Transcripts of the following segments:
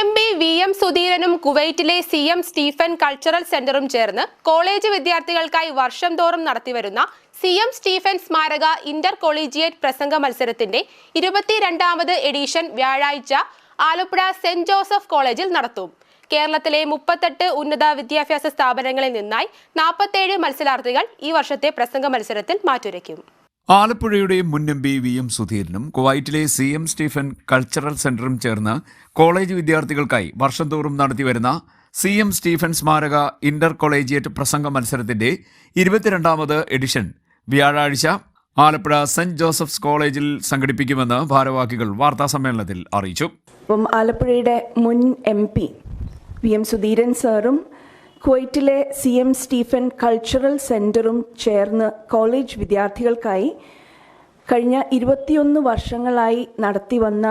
M P V M സുധീരനും കുവൈറ്റിലെ C M Stephen cultural സെന്ററും ചേർന്ന് കോളേജ് വിദ്യാർത്ഥികൾക്കായി വർഷം തോറും നടത്തിവരുന്ന സി എം സ്റ്റീഫൻ സ്മാരക ഇന്റർ കൊളീജിയേറ്റ് പ്രസംഗ മത്സരത്തിന്റെ ഇരുപത്തിരണ്ടാമത് എഡിഷൻ വ്യാഴാഴ്ച ആലപ്പുഴ സെന്റ് ജോസഫ് കോളേജിൽ നടത്തും. കേരളത്തിലെ മുപ്പത്തെട്ട് ഉന്നത വിദ്യാഭ്യാസ സ്ഥാപനങ്ങളിൽ നിന്നായി നാൽപ്പത്തേഴ് മത്സരാർത്ഥികൾ ഈ വർഷത്തെ പ്രസംഗ മത്സരത്തിൽ മാറ്റുരയ്ക്കും. ആലപ്പുഴയുടെ മുൻ എം പി വി എം സുധീരനും കുവൈറ്റിലെ സി എം സ്റ്റീഫൻ കൾച്ചറൽ സെന്ററും ചേർന്ന് കോളേജ് വിദ്യാർത്ഥികൾക്കായി വർഷം തോറും നടത്തിവരുന്ന സി എം സ്റ്റീഫൻ സ്മാരക ഇന്റർ കോളേജിയറ്റ് പ്രസംഗ മത്സരത്തിന്റെ ഇരുപത്തിരണ്ടാമത് എഡിഷൻ വ്യാഴാഴ്ച ആലപ്പുഴ സെന്റ് ജോസഫ്സ് കോളേജിൽ സംഘടിപ്പിക്കുമെന്ന് ഭാരവാഹികൾ വാർത്താസമ്മേളനത്തിൽ അറിയിച്ചു. ആലപ്പുഴയുടെ മുൻ M P V M Sudheeran സാറും കുവൈറ്റിലെ സി എം സ്റ്റീഫൻ കൾച്ചറൽ സെന്ററും ചേർന്ന് കോളേജ് വിദ്യാർത്ഥികൾക്കായി കഴിഞ്ഞ ഇരുപത്തിയൊന്ന് വർഷങ്ങളായി നടത്തി വന്ന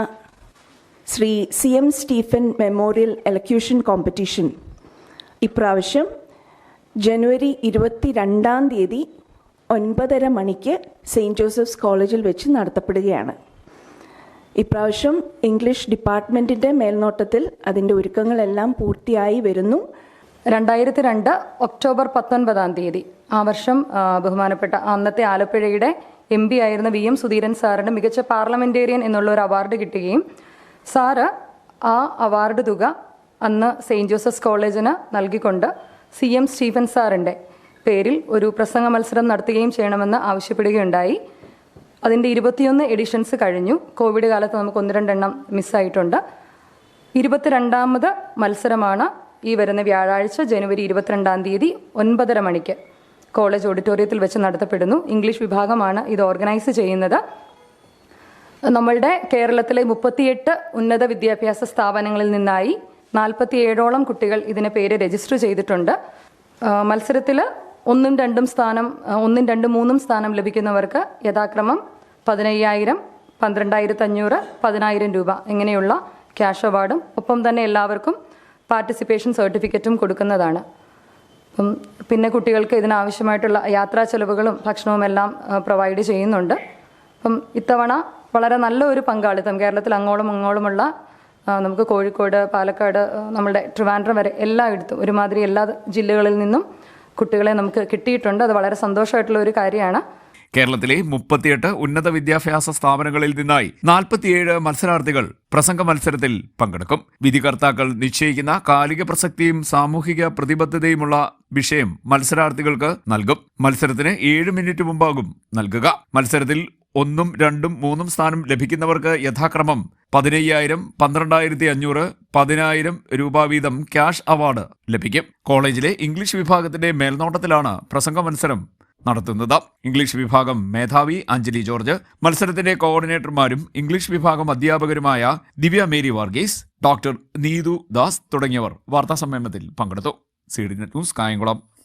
Shri C M Stephen memorial elocution competition. ഇപ്രാവശ്യം ജനുവരി ഇരുപത്തി രണ്ടാം തീയതി ഒൻപതര മണിക്ക് സെയിന്റ് ജോസഫ്സ് കോളേജിൽ വെച്ച് നടത്തപ്പെടുകയാണ്. ഇപ്രാവശ്യം ഇംഗ്ലീഷ് ഡിപ്പാർട്ട്മെന്റിന്റെ മേൽനോട്ടത്തിൽ അതിന്റെ ഒരുക്കങ്ങളെല്ലാം പൂർത്തിയായി വരുന്നു. രണ്ടായിരത്തി രണ്ട് ഒക്ടോബർ പത്തൊൻപതാം തീയതി. ആ വർഷം ബഹുമാനപ്പെട്ട അന്നത്തെ ആലപ്പുഴയുടെ എം പി ആയിരുന്ന വി എം സുധീരൻ സാറിന് മികച്ച പാർലമെന്റേറിയൻ എന്നുള്ള ഒരു അവാർഡ് കിട്ടുകയും സാറ് ആ അവാർഡ് തുക അന്ന് സെയിന്റ് ജോസഫ്സ് കോളേജിന് നൽകിക്കൊണ്ട് സി എം സ്റ്റീഫൻ സാറിന്റെ പേരിൽ ഒരു പ്രസംഗ മത്സരം നടത്തുകയും ചെയ്യണമെന്ന് ആവശ്യപ്പെടുകയുണ്ടായി. അതിന്റെ ഇരുപത്തിയൊന്ന് എഡിഷൻസ് കഴിഞ്ഞു. കോവിഡ് കാലത്ത് നമുക്ക് ഒന്ന് രണ്ടെണ്ണം മിസ്സായിട്ടുണ്ട്. ഇരുപത്തിരണ്ടാമത് മത്സരമാണ് ഈ വരുന്ന വ്യാഴാഴ്ച ജനുവരി ഇരുപത്തിരണ്ടാം തീയതി ഒൻപതര മണിക്ക് കോളേജ് ഓഡിറ്റോറിയത്തിൽ വെച്ച് നടത്തപ്പെടുന്നു. ഇംഗ്ലീഷ് വിഭാഗമാണ് ഇത് ഓർഗനൈസ് ചെയ്യുന്നത്. നമ്മളുടെ കേരളത്തിലെ മുപ്പത്തിയെട്ട് ഉന്നത വിദ്യാഭ്യാസ സ്ഥാപനങ്ങളിൽ നിന്നായി നാൽപ്പത്തിയേഴോളം കുട്ടികൾ ഇതിന് പേര് രജിസ്റ്റർ ചെയ്തിട്ടുണ്ട്. മത്സരത്തിൽ ഒന്നും രണ്ടും സ്ഥാനം ഒന്നും രണ്ടും മൂന്നും സ്ഥാനം ലഭിക്കുന്നവർക്ക് യഥാക്രമം പതിനയ്യായിരം പന്ത്രണ്ടായിരത്തി അഞ്ഞൂറ് പതിനായിരം രൂപ ഇങ്ങനെയുള്ള ക്യാഷ് അവാർഡും ഒപ്പം തന്നെ എല്ലാവർക്കും പാർട്ടിസിപ്പേഷൻ സർട്ടിഫിക്കറ്റും കൊടുക്കുന്നതാണ്. അപ്പം പിന്നെ കുട്ടികൾക്ക് ഇതിനാവശ്യമായിട്ടുള്ള യാത്രാ ചെലവുകളും ഭക്ഷണവും എല്ലാം പ്രൊവൈഡ് ചെയ്യുന്നുണ്ട്. അപ്പം ഇത്തവണ വളരെ നല്ല ഒരു പങ്കാളിത്തം കേരളത്തിൽ അങ്ങോളം അങ്ങോളമുള്ള നമുക്ക് കോഴിക്കോട് പാലക്കാട് നമ്മുടെ ട്രിവാൻഡ്രം വരെ എല്ലായിടത്തും ഒരുമാതിരി എല്ലാ ജില്ലകളിൽ നിന്നും കുട്ടികളെ നമുക്ക് കിട്ടിയിട്ടുണ്ട്. അത് വളരെ സന്തോഷമായിട്ടുള്ള ഒരു കാര്യമാണ്. കേരളത്തിലെ മുപ്പത്തിയെട്ട് ഉന്നത വിദ്യാഭ്യാസ സ്ഥാപനങ്ങളിൽ നിന്നായി നാൽപ്പത്തിയേഴ് മത്സരാർത്ഥികൾ പ്രസംഗ മത്സരത്തിൽ പങ്കെടുക്കും. വിധികർത്താക്കൾ നിശ്ചയിക്കുന്ന കാലിക പ്രസക്തിയും സാമൂഹിക പ്രതിബദ്ധതയുമുള്ള വിഷയം മത്സരാർത്ഥികൾക്ക് നൽകും. മത്സരത്തിന് ഏഴ് മിനിറ്റ് മുമ്പാകും നൽകുക. മത്സരത്തിൽ ഒന്നും രണ്ടും മൂന്നും സ്ഥാനം ലഭിക്കുന്നവർക്ക് യഥാക്രമം പതിനയ്യായിരം പന്ത്രണ്ടായിരത്തി അഞ്ഞൂറ് പതിനായിരം രൂപ വീതം ക്യാഷ് അവാർഡ് ലഭിക്കും. കോളേജിലെ ഇംഗ്ലീഷ് വിഭാഗത്തിന്റെ മേൽനോട്ടത്തിലാണ് പ്രസംഗ മത്സരം നടത്തുന്നത്. ഇംഗ്ലീഷ് വിഭാഗം മേധാവി അഞ്ജലി ജോർജ് മത്സരത്തിന്റെ കോർഡിനേറ്റർമാരും ഇംഗ്ലീഷ് വിഭാഗം അധ്യാപകരുമായ ദിവ്യ മേരി വർഗീസ് ഡോക്ടർ നീതു ദാസ് തുടങ്ങിയവർ വാർത്താസമ്മേളനത്തിൽ പങ്കെടുത്തു. C D news Kayamkulam.